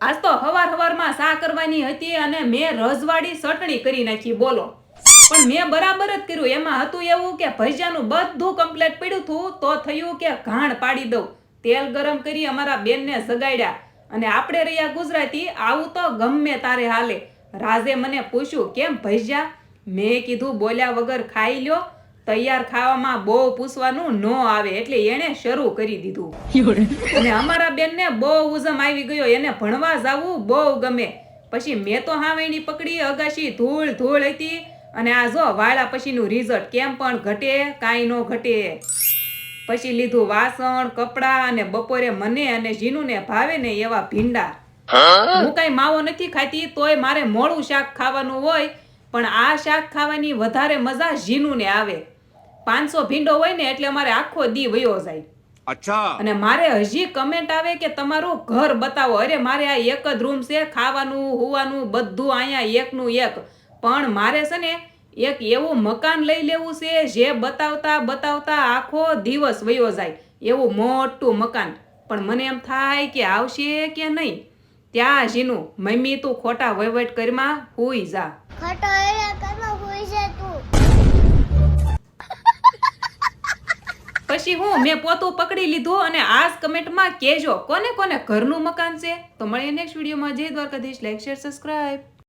આજ તો હવાર હવારમાં સા કરવાની હતી અને મેં રજવાડી ચટણી કરી નાખી, બોલો. પણ મેં બરાબર જ કર્યું. એમાં હતું એવું કે ભજીયાનું બધું કમ્પ્લેટ પડ્યું હતું, તો થયું કે ઘાણ પાડી દઉં. તેલ ગરમ કરી અમારા બેનને સગાડ્યા અને આપણે રહ્યા ગુજરાતી, આવું તો ગમે તારે હાલે. રાજે મને પૂછ્યું, કેમ ભજીયા? મેં કીધું, બોલ્યા વગર ખાઈ લ્યો. તૈયાર ખાવામાં બહુ પૂછવાનું ન આવે એટલે એણે શરૂ કરી દીધું. અને અમારા બેનને બહુ ઉઝમ આવી ગયો એને ભણવા જવું બહુ ગમે. પછી મેં તો હાવેણી પકડી અગાશી ધૂળ ધૂળ હતી. અને આ જો વાળા પછીનું રિઝલ્ટ કેમ પણ ઘટે કાંઈ ન ઘટે. પછી લીધું વાસણ કપડાં અને બપોરે મને અને જીનુને ભાવે ને એવા ભીંડા. હું? કાંઈ માવો નથી ખાતી તોય મારે મોડું શાક ખાવાનું હોય પણ આ શાક ખાવાની વધારે મજા જીનુને આવે. પાંચસો ભીંડો હોય ને એટલે અમારે આખો દી વયો જાય. અચ્છા. અને મારે હજી કમેન્ટ આવે કે તમારું ઘર બતાવો. અરે મારે આ એક જ રૂમ છે ખાવાનું હોવાનું બધું અહીંયા એકનું એક. પણ મારે છે ને એક એવું મકાન લઈ લેવું છે જે બતાવતા બતાવતા આખો દિવસ વયો જાય. એવું મોટું મકાન. પણ મને એમ થાય કે આવશે કે નહીં. ત્યાં જીનું મમ્મી તું ખોટા વહીવટ કરીમાં હુઈ જા. ખોટા વહીવટ કરીમાં હુઈ જા તું. પછી હું, મેં પોતું પકડી લીધું અને આ કમેન્ટમાં કહેજો, કોને કોને ઘરનું મકાન છે? તો મળીએ નેક્સ્ટ વિડીયોમાં જય દ્વારકાધીશ. Like share subscribe